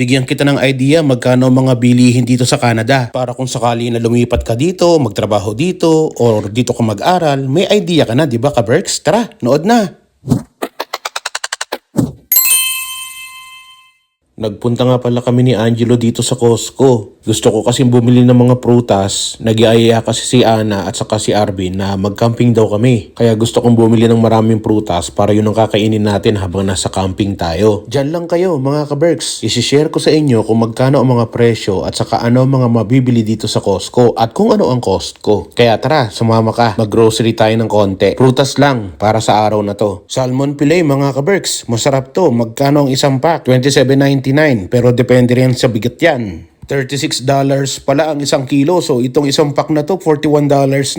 Bigyan kita ng idea magkano mga bilihin dito sa Canada. Para kung sakali na lumipat ka dito, magtrabaho dito, or dito ka mag-aral, may idea ka na, di ba ka Berks? Tara, nood na! Nagpunta nga pala kami ni Angelo dito sa Costco. Gusto ko kasi bumili ng mga prutas. Nagyayaya kasi si Ana at saka si Arvin na mag-camping daw kami. Kaya gusto kong bumili ng maraming prutas para yun ang kakainin natin habang nasa camping tayo. Diyan lang kayo mga ka-Berks. Isishare ko sa inyo kung magkano ang mga presyo at saka ano ang mga mabibili dito sa Costco at kung ano ang cost ko. Kaya tara, sumama ka. Mag-grocery tayo ng konti. Prutas lang para sa araw na to. Salmon fillet mga ka-Berks. Masarap to. Magkano ang isang pack? 27.99 pero depende rin sa bigat yan. $36 pala ang isang kilo. So, itong isang pack na to, $41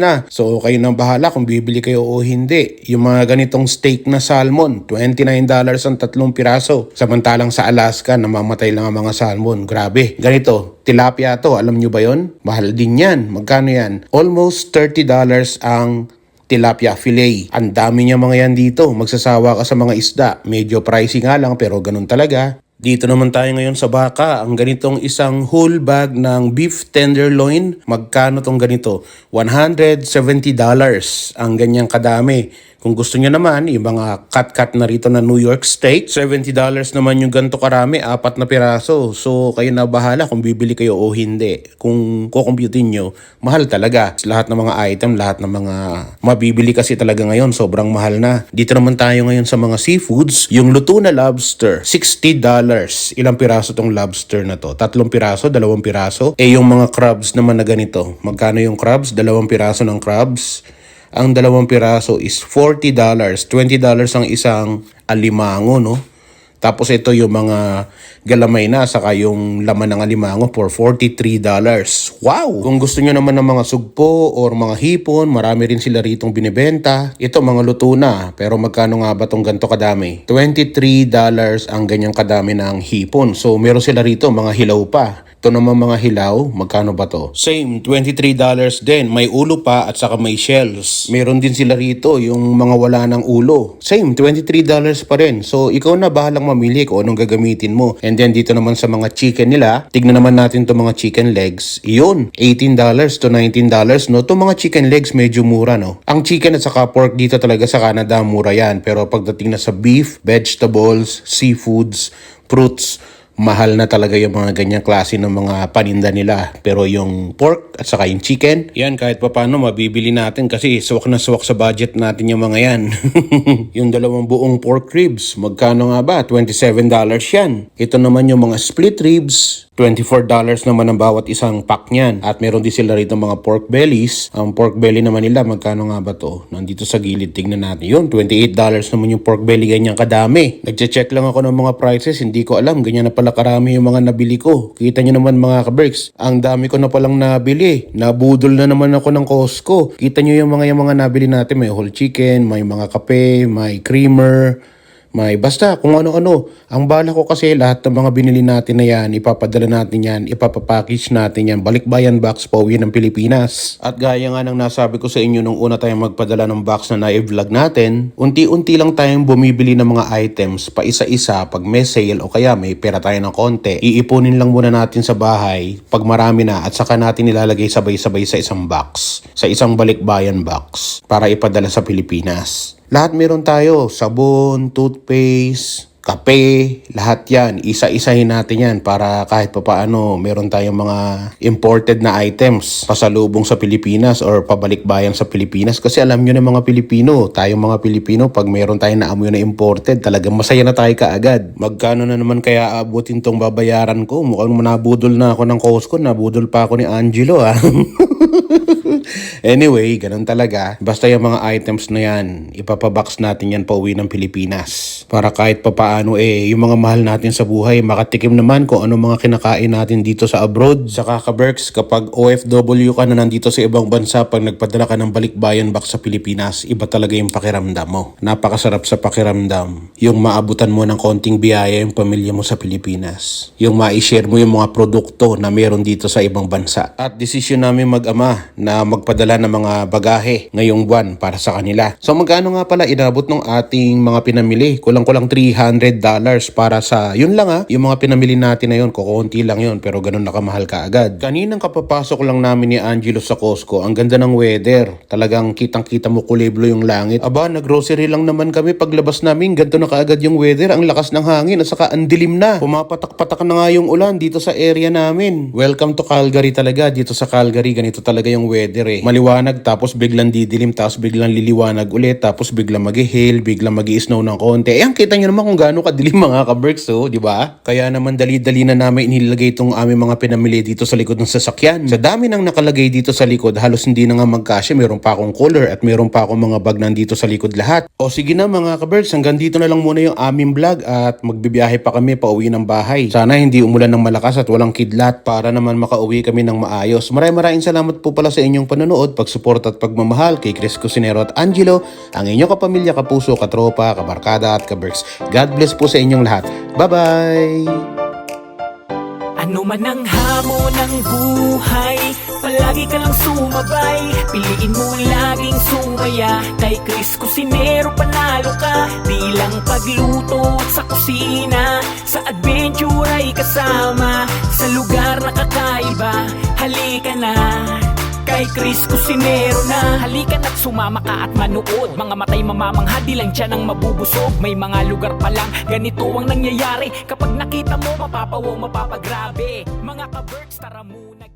na. So, kayo nang bahala kung bibili kayo o hindi. Yung mga ganitong steak na salmon, $29 ang tatlong piraso. Samantalang sa Alaska, namamatay lang ang mga salmon. Grabe. Ganito, tilapia to. Alam nyo ba yon? Mahal din yan. Magkano yan? Almost $30 ang tilapia fillet. Ang dami niya mga yan dito. Magsasawa ka sa mga isda. Medyo pricey nga lang pero ganun talaga. Dito naman tayo ngayon sa baka. Ang ganitong isang whole bag ng beef tenderloin. Magkano tong ganito? $170 ang ganyang kadami. Kung gusto niyo naman, yung mga cut-cut na rito na New York steak, $70 naman yung ganito karami, apat na piraso. So, kayo na bahala kung bibili kayo o hindi. Kung kukumputin nyo, mahal talaga. Lahat ng mga item, lahat ng mga mabibili kasi talaga ngayon, sobrang mahal na. Dito naman tayo ngayon sa mga seafoods. Yung luto na lobster, $60. Ilang piraso tong lobster na to? Tatlong piraso, dalawang piraso. Eh yung mga crabs naman na ganito. Magkano yung crabs? Dalawang piraso ng crabs. Ang dalawang piraso is $40. $20 ang isang alimango, no? Tapos ito yung mga galamay na saka yung laman ng alimango for $43. Wow! Kung gusto nyo naman ng mga sugpo or mga hipon, marami rin sila ritong binibenta. Ito mga luto na, pero magkano nga ba tong ganto kadami? $23 ang ganyang kadami ng hipon. So meron sila rito mga hilaw pa. Ito naman mga hilaw, magkano ba to? Same, $23 din. May ulo pa at saka may shells. Meron din sila rito, yung mga wala ng ulo. Same, $23 pa rin. So, ikaw na bahalang mamili kung anong gagamitin mo. And then, dito naman sa mga chicken nila, tignan naman natin to mga chicken legs. Iyon, $18 to $19. No? To mga chicken legs, medyo mura, no? Ang chicken at saka pork dito talaga sa Canada, mura yan. Pero pagdating na sa beef, vegetables, seafoods, fruits, mahal na talaga yung mga ganyang klase ng mga paninda nila. Pero yung pork at saka yung chicken, yan kahit pa paano mabibili natin kasi swak na swak sa budget natin yung mga yan. yung dalawang buong pork ribs, magkano nga ba? $27 yan. Ito naman yung mga split ribs, $24 naman ang bawat isang pack niyan. At meron din sila rito mga pork bellies. Ang pork belly naman nila, magkano nga ba to? Nandito sa gilid, tignan natin. Yun, $28 naman yung pork belly, ganyan kadami. Nagche-check lang ako ng mga prices, hindi ko alam. Ganyan na pala karami yung mga nabili ko. Kita nyo naman mga ka-Berks, ang dami ko na palang nabili. Nabudol na naman ako ng Costco. Kita nyo yung mga yung mga nabili natin. May whole chicken, may mga kape, may creamer, may basta kung ano-ano. Ang bala ko kasi lahat ng mga binili natin na yan, ipapadala natin yan, ipapapackage natin yan, balikbayan box pa uwi ng Pilipinas. At gaya nga ng nasabi ko sa inyo nung una tayong magpadala ng box na na-vlog natin, unti-unti lang tayong bumibili ng mga items pa isa-isa pag may sale o kaya may pera tayo ng konti. Iipunin lang muna natin sa bahay pag marami na at saka natin nilalagay sabay-sabay sa isang box, sa isang balikbayan box para ipadala sa Pilipinas. Lahat meron tayo, sabon, toothpaste, kape, lahat yan. Isa-isahin natin yan para kahit papaano meron tayong mga imported na items pasalubong sa Pilipinas or pabalikbayan sa Pilipinas. Kasi alam nyo na mga Pilipino, tayong mga Pilipino, pag meron tayong naamoy na imported, talagang masaya na tayo kaagad. Magkano na naman kaya abutin tong babayaran ko? Mukhang nabudol na ako ng Costco, nabudol pa ako ni Angelo ah. anyway, ganun talaga. Basta yung mga items na yan, ipapabox natin yan pa uwi ng Pilipinas. Para kahit papaano eh, yung mga mahal natin sa buhay, makatikim naman kung ano mga kinakain natin dito sa abroad. Sa kakaberks, kapag OFW ka na nandito sa ibang bansa, pag nagpadala ka ng balikbayan back sa Pilipinas, iba talaga yung pakiramdam mo. Napakasarap sa pakiramdam. Yung maabutan mo ng konting biyaya yung pamilya mo sa Pilipinas. Yung ma-share mo yung mga produkto na meron dito sa ibang bansa. At desisyon namin mag-ama na mag magpadala ng mga bagahe ngayong buwan para sa kanila. So magkano nga pala inabot ng ating mga pinamili? Kulang-kulang $300 para sa, yun lang ha, yung mga pinamili natin na yun, kukunti lang yun, pero ganun nakamahal ka agad. Kaninang kapapasok lang namin ni Angelo sa Costco, ang ganda ng weather. Talagang kitang-kita mo kuliblo yung langit. Aba, naggrocery lang naman kami paglabas namin, ganito na kaagad yung weather, ang lakas ng hangin at saka ang dilim na. Pumapatak-patak na nga yung ulan dito sa area namin. Welcome to Calgary talaga. Dito sa Calgary, ganito talaga yung weather eh. Maliwanag, tapos biglang didilim, tapos biglang liliwanag ulit, tapos biglang mag-hail, biglang mag snow ng konti. Eh, ang kita nyo naman kung gaano kadilim mga ka-Berks, oh, di ba? Kaya naman dali-dali na namin inilagay itong aming mga pinamili dito sa likod ng sasakyan. Sa dami nang nakalagay dito sa likod, halos hindi na nga magkasya. Meron pa akong cooler at meron pa akong mga bag nandito sa likod lahat. O sige na mga ka-Berks, hanggang dito na lang muna yung aming vlog at magbibiyahe pa kami pa uwi ng bahay. Sana hindi umulan ng malakas at walang kidlat para naman makauwi kami ng maayos. Maraming maraming salamat po pala sa inyong panonood, pagsupport at pagmamahal kay Chris Cusinero at Angelo, ang inyong kapamilya, kapuso, katropa, kabarkada at kaberks. God bless po sa inyong lahat. Bye-bye! Ano man ang hamon ng buhay Palagi ka lang sumabay Piliin mo laging sumaya Kay Chris Cusinero panalo ka Di lang pagluto at sa kusina Sa adventure ay kasama Sa lugar na kakaiba Halika na Kay Chris Cusinero na. Halika na't sumama ka at manood. Mga matay mamamangha di lang dyan ang mabubusog. May mga lugar pa lang ganito ang nangyayari. Kapag nakita mo mapapawaw mapapagrabe. Mga ka-Berks tara muna